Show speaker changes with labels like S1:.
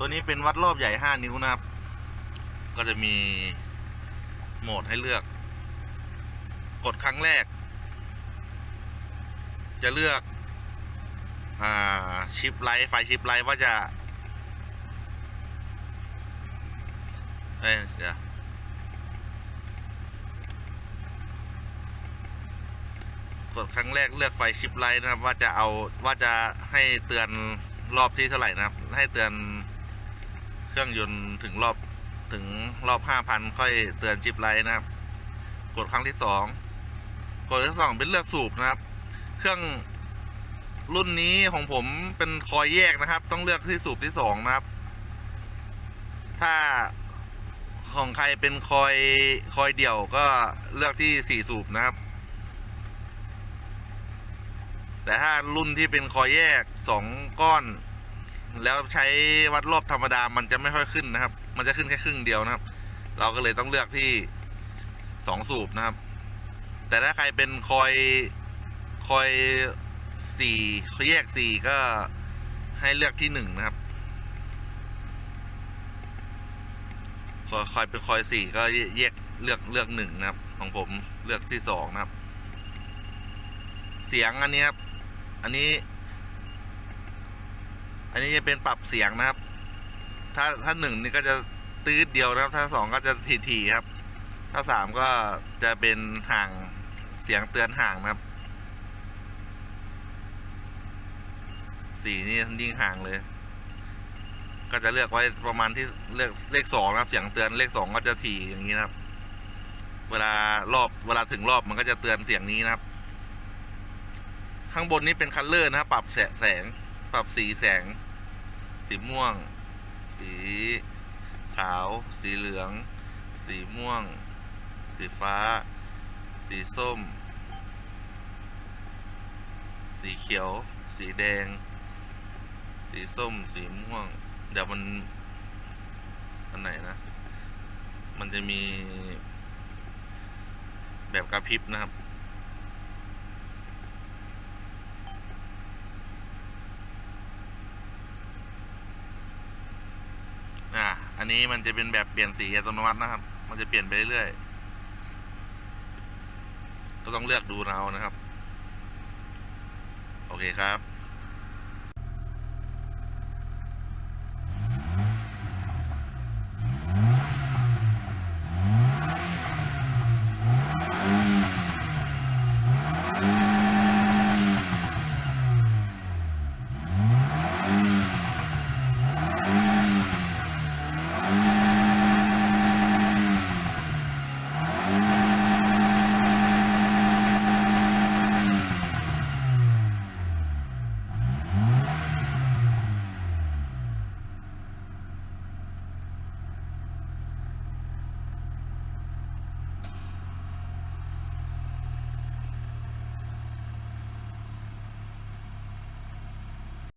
S1: ตัวนี้เป็นวัดรอบใหญ่ 5 นิ้วนะครับ ก็จะมีโหมดให้เลือก กดครั้งแรก จะเลือกอ่าชิปไลท์ไฟชิปไลท์ว่าจะเอ้ยเดี๋ยวกดครั้งแรกเลือกไฟชิปไลท์นะครับ ว่าจะเอาว่าจะให้เตือนรอบที่เท่าไหร่นะครับ ให้เตือน เครื่องยนต์ถึงรอบถึงรอบห้าพันค่อยเตือนชิปไลท์นะครับ กดครั้งที่สองกดครั้งที่สองเป็นเลือกสูบนะครับ เครื่องรุ่นนี้ของผมเป็นคอยแยกนะครับ ต้องเลือกที่สูบที่สองนะครับ ถ้าของใครเป็นคอยคอยเดี่ยวก็เลือกที่สี่สูบนะครับ แต่ถ้ารุ่นที่เป็นคอยแยกสองก้อน แล้วใช้วัดรอบธรรมดามันจะไม่ค่อยขึ้นนะครับ มันจะขึ้นแค่ครึ่งเดียวนะครับ เราก็เลยต้องเลือกที่สองสูบนะครับ แต่ถ้าใครเป็นคอยคอยสี่คอยแยกสี่ก็ให้เลือกที่หนึ่งนะครับคอยคอยเป็นคอยสี่ก็แยกเลือกเลือกหนึ่งนะครับ ของผมเลือกที่สองนะครับ เสียงอันนี้ครับ อันนี้ อันนี้จะเป็นปรับเสียงนะครับ ถ้าถ้าหนึ่งนี่ก็จะตืดเดียวนะครับ ถ้าสองก็จะทีทีครับ ถ้าสามก็จะเป็นห่างเสียงเตือนห่างนะครับ สี่นี่ยิ่งห่างเลย ก็จะเลือกไว้ประมาณที่เลขเลขสองนะครับ เสียงเตือนเลขสองก็จะถี่อย่างนี้นะครับ เวลารอบเวลาถึงรอบมันก็จะเตือนเสียงนี้นะครับ ข้างบนนี้เป็นคัลเลอร์นะครับ ปรับแสแสง ปรับสีแสง สีม่วง สีขาว สีเหลือง สีม่วง สีฟ้า สีส้ม สีเขียว สีแดง สีส้ม สีม่วง เดี๋ยวมันอันไหนนะ มันจะมีแบบกระพริบนะครับ อันนี้มันจะเป็นแบบเปลี่ยนสีอัตโนมัตินะครับ มันจะเปลี่ยนไปเรื่อยๆ ก็ต้องเลือกดูเรานะครับ โอเคครับ